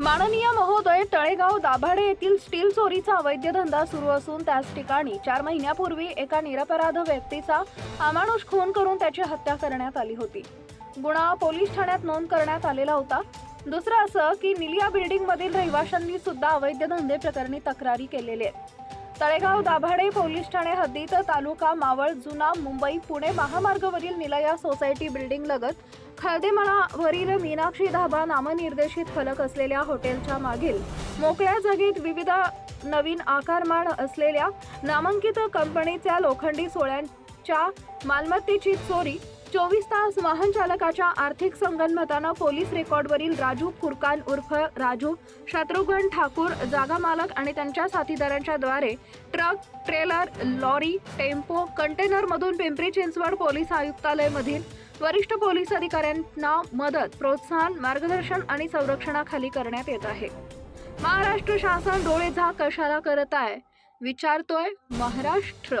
माननीय महोदय तळेगाव दाभाडे येथील स्टील चोरीचा अवैध धंदा सुरू असून त्याच ठिकाणी चार महिन्यापूर्वी एका निरपराध व्यक्तीचा अमानुष खून करून त्याची हत्या करण्यात आली होती. गुन्हा पोलीस ठाण्यात नोंद करण्यात आलेला होता. दुसरं असं की निलिया बिल्डिंग मधील रहिवाशांनी सुद्धा अवैध धंदे प्रकरणी तक्रारी केलेली आहेत. तळेगाव दाभाडे पोलीस ठाणे हद्दीत तालुका मावळ जुना मुंबई पुणे महामार्गावरील निलया सोसायटी बिल्डिंग लगत खळदेमळावरील मीनाक्षी धाबा नामनिर्देशित फलक असलेल्या हॉटेलच्या मागील मोकळ्या जागेत विविध नवीन आकारमान असलेल्या नामांकित कंपनीच्या लोखंडी सोळ्यांच्या मालमत्तेची चोरी चोवीस तास वाहन चालकाच्या आर्थिक संगनमतानं पोलीस रेकॉर्डवरील राजू फुरकान उर्फ राजू शत्रुघ्न ठाकूर जागा मालक आणि त्यांच्या साथीदारांच्या द्वारे ट्रक ट्रेलर लॉरी टेम्पो कंटेनरमधून पिंपरी चिंचवड पोलीस आयुक्तालयमधील वरिष्ठ पोलीस अधिकाऱ्यांना मदत प्रोत्साहन मार्गदर्शन आणि संरक्षणाखाली करण्यात येत आहे. महाराष्ट्र शासन डोळे झाक कशाला करत आहे? विचारतोय महाराष्ट्र.